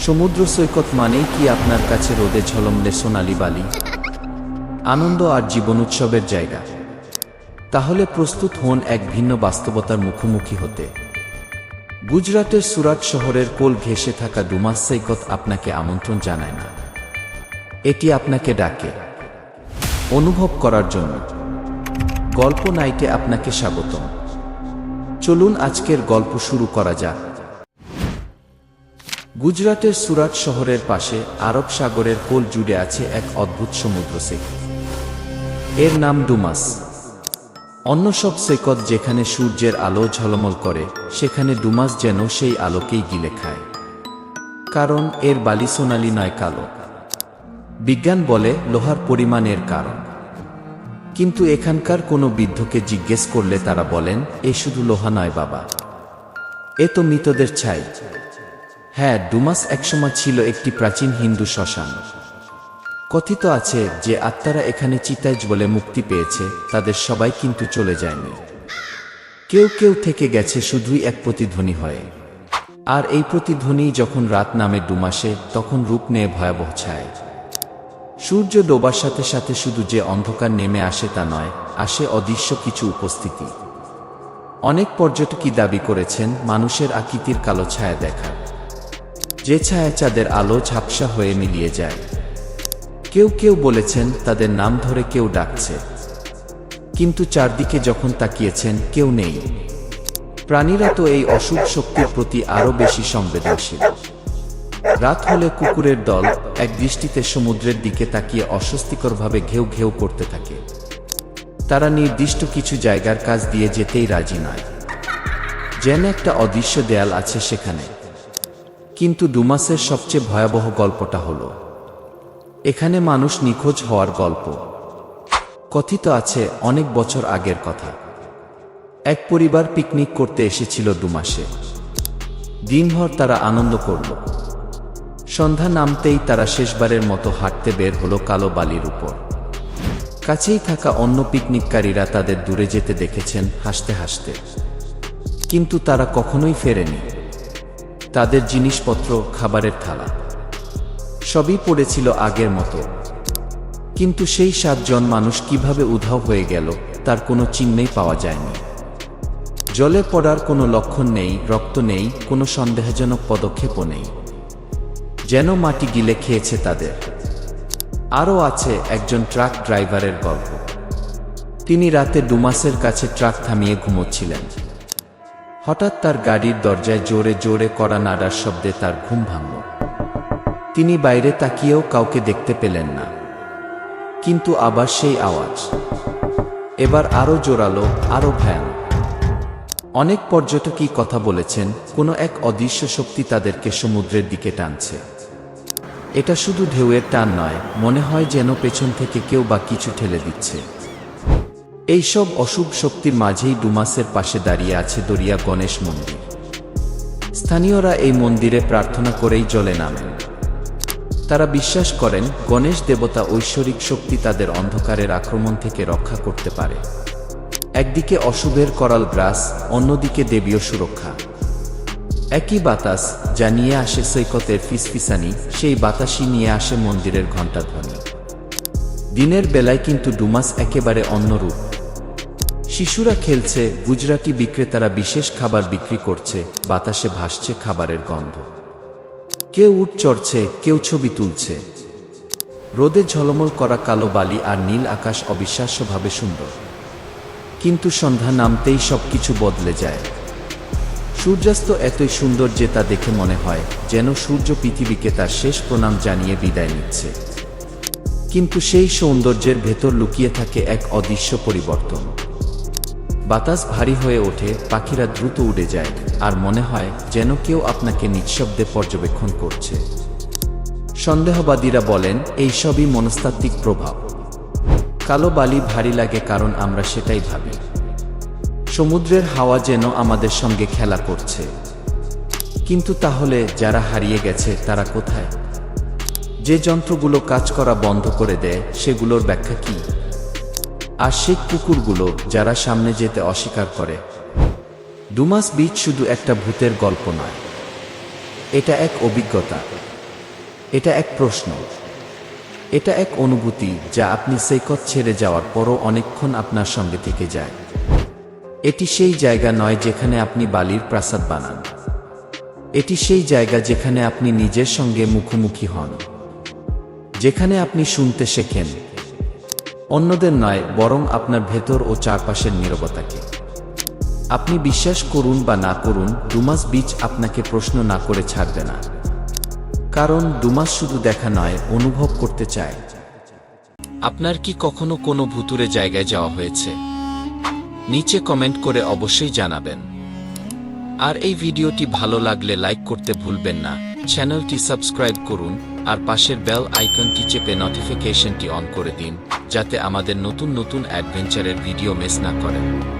সমুদ্র সৈকত মানেই কি আপনার কাছে রোদে ঝলমলে সোনালি বালি? আনন্দ আর জীবন উৎসবের জায়গা। তাহলে প্রস্তুত হন এক ভিন্ন বাস্তবতার মুখোমুখি হতে। গুজরাটের সুরাট শহরের কোল ঘেঁষে থাকা ডুমাস সৈকত আপনাকে আমন্ত্রণ জানায় না। এটি আপনাকে ডাকে। অনুভব করার জন্য। গল্প নাইটে আপনাকে স্বাগতম। চলুন আজকের গল্প শুরু করা যাক। গুজরাটের সুরাট শহরের পাশে আরব সাগরের কোল জুড়ে আছে এক অদ্ভুত সমুদ্র সৈকত এর নাম ডুমাস। অন্য সব সৈকত যেখানে সূর্যের আলো ঝলমল করে, সেখানে ডুমাস যেন সেই আলোকেই গিলে খায়। কারণ এর বালি সোনালি নয় কালো। বিজ্ঞান বলে লোহার পরিমাণের কারণ। কিন্তু এখানকার কোনো বৃদ্ধকে জিজ্ঞেস করলে তারা বলেন, এ শুধু লোহা নয় বাবা। এ তো মৃতদের ছাই। হ্যাঁ ডুমাস একসময় ছিল একটি প্রাচীন হিন্দু শ্মশান। কথিত আছে যে আত্মারা এখানে চিতাইজ বলে মুক্তি পেয়েছে, তাদের সবাই কিন্তু চলে যায়নি। কেউ কেউ থেকে গেছে শুধুই এক প্রতিধ্বনি হয়ে। আর এই প্রতিধ্বনি যখন রাত নামে ডুমাসে তখন রূপ নিয়ে ভয়াবহ ছায়। সূর্য ডোবার সাথে সাথে শুধু যে অন্ধকার নেমে আসে তা নয়, আসে অদৃশ্য কিছু উপস্থিতি। অনেক পর্যটকই দাবি করেছেন, মানুষের আকৃতির কালো ছায়া দেখার যে ছায়া চাঁদের আলো ঝাপসা হয়ে মিলিয়ে যায়। কেউ কেউ বলেছেন তাদের নাম ধরে কেউ ডাকছে। কিন্তু চারদিকে যখন তাকিয়েছেন কেউ নেই। প্রাণীরা তো এই অশুভ শক্তির প্রতি আরও বেশি সংবেদনশীল। রাত হলে কুকুরের দল এক দৃষ্টিতে সমুদ্রের দিকে তাকিয়ে অস্বস্তিকরভাবে ঘেউ ঘেউ করতে থাকে। তারা নির্দিষ্ট কিছু জায়গার কাজ দিয়ে যেতেই রাজি নয়। যেন একটা অদৃশ্য দেয়াল আছে সেখানে। কিন্তু ডুমাসের সবচেয়ে ভয়াবহ গল্পটা হলো। এখানে মানুষ নিখোঁজ হওয়ার গল্প। কথিত আছে অনেক বছর আগের কথা। এক পরিবার পিকনিক করতে এসেছিল ডুমাসে দিনভর তারা আনন্দ করল। সন্ধ্যা নামতেই তারা শেষবারের মতো হাঁটতে বের হলো কালো বালির উপর। কাছেই থাকা অন্য পিকনিককারীরা তাদের দূরে যেতে দেখেছেন হাসতে হাসতে। কিন্তু তারা কখনোই ফেরেনি। তাদের জিনিসপত্র, খাবারের থালা। সবই পড়েছিল আগের মতো। কিন্তু সেই সাতজন মানুষ কীভাবে উধাও হয়ে গেল, তার কোনো চিহ্নেই পাওয়া যায়নি। জলে পড়ার কোনো লক্ষণ নেই, রক্ত নেই, কোনো সন্দেহজনক পদক্ষেপও নেই। যেন মাটি গিলে খেয়েছে তাদের। আরও আছে একজন ট্রাক ড্রাইভারের গল্প। তিনি রাতে ডুমাসের কাছে ট্রাক থামিয়ে ঘুমোচ্ছিলেন। হঠাৎ তার গাড়ির দরজায় জোরে জোরে করা নাড়ার শব্দে তার ঘুম ভাঙল। তিনি বাইরে তাকিয়েও কাউকে দেখতে পেলেন না। কিন্তু আবার সেই আওয়াজ। এবার আরও জোরালো আরও ভয়ানক। অনেক পর্যটকই কথা বলেছেন, কোনো এক অদৃশ্য শক্তি তাদেরকে সমুদ্রের দিকে টানছে। এটা শুধু ঢেউয়ের টান নয়, মনে হয় যেন পেছন থেকে কেউ বা কিছু ঠেলে দিচ্ছে। এইসব অশুভ শক্তির মাঝেই ডুমাসের পাশে দাঁড়িয়ে আছে দরিয়া গণেশ মন্দির। স্থানীয়রা এই মন্দিরে প্রার্থনা করেই জলে নামেন। তারা বিশ্বাস করেন, গণেশ দেবতা ঐশ্বরিক শক্তি তাদের অন্ধকারের আক্রমণ থেকে রক্ষা করতে পারে। একদিকে অশুভের করাল গ্রাস, অন্যদিকে দেবীয় সুরক্ষা। একই বাতাস যা নিয়ে আসে সৈকতের ফিসফিসানি, সেই বাতাসই নিয়ে আসে মন্দিরের ঘণ্টাধ্বনি। দিনের বেলায় কিন্তু ডুমাস একেবারে অন্যরূপ। শিশুরা খেলছে, গুজরাটি বিক্রেতারা বিশেষ খাবার বিক্রি করছে, বাতাসে ভাসছে খাবারের গন্ধ। কেউ উঠ চড়ছে, কেউ ছবি তুলছে। রোদে ঝলমল করা কালো বালি আর নীল আকাশ অবিশ্বাস্যভাবে সুন্দর। কিন্তু সন্ধ্যা নামতেই সবকিছু বদলে যায়। সূর্যাস্ত এতই সুন্দর যে তা দেখে মনে হয়, যেন সূর্য পৃথিবীকে তার শেষ প্রণাম জানিয়ে বিদায় নিচ্ছে। কিন্তু সেই সৌন্দর্যের ভেতর লুকিয়ে থাকে এক অদৃশ্য পরিবর্তন। বাতাস ভারী হয়ে ওঠে, পাখিরা দ্রুত উড়ে যায়, আর মনে হয় যেন কেউ আপনাকে নিঃশব্দে পর্যবেক্ষণ করছে। সন্দেহবাদীরা বলেন, এই সবই মনস্তাত্ত্বিক প্রভাব। কালো বালি ভারী লাগে কারণ আমরা সেটাই ভাবি। সমুদ্রের হাওয়া যেন আমাদের সঙ্গে খেলা করছে। কিন্তু তাহলে যারা হারিয়ে গেছে, তারা কোথায়? যে যন্ত্রগুলো কাজ করা বন্ধ করে দেয়, সেগুলোর ব্যাখ্যা কি? আর সেই কুকুরগুলো যারা সামনে যেতে অস্বীকার করে। ডুমাস বিচ শুধু একটা ভূতের গল্প নয়। এটা এক অভিজ্ঞতা। এটা এক প্রশ্ন। এটা এক অনুভূতি যা আপনি সৈকত ছেড়ে যাওয়ার পরও অনেকক্ষণ আপনার সঙ্গে থেকে যায়। এটি সেই জায়গা নয় যেখানে আপনি বালির প্রাসাদ বানান। এটি সেই জায়গা যেখানে আপনি নিজের সঙ্গে মুখোমুখি হন। যেখানে আপনি শুনতে শেখেন অন্যদের নয়, বরং আপনার ভেতর ও চারপাশের নীরবতাকে। আপনি বিশ্বাস করুন বা না করুন ডুমাস বিচ আপনাকে প্রশ্ন না করে ছাড়বে না। কারণ ডুমাস শুধু দেখা নয়, অনুভব করতে চায়। আপনার কি কখনো কোনো ভুতুরে জায়গায় যাওয়া হয়েছে? নিচে কমেন্ট করে অবশ্যই জানাবেন। আর এই ভিডিওটি ভালো লাগলে লাইক করতে ভুলবেন না। চ্যানেলটি সাবস্ক্রাইব করুন। আর পাশের বেল আইকনটি চেপে নোটিফিকেশনটি অন করে দিন, যাতে আমাদের নতুন নতুন অ্যাডভেঞ্চারের ভিডিও মিস না করেন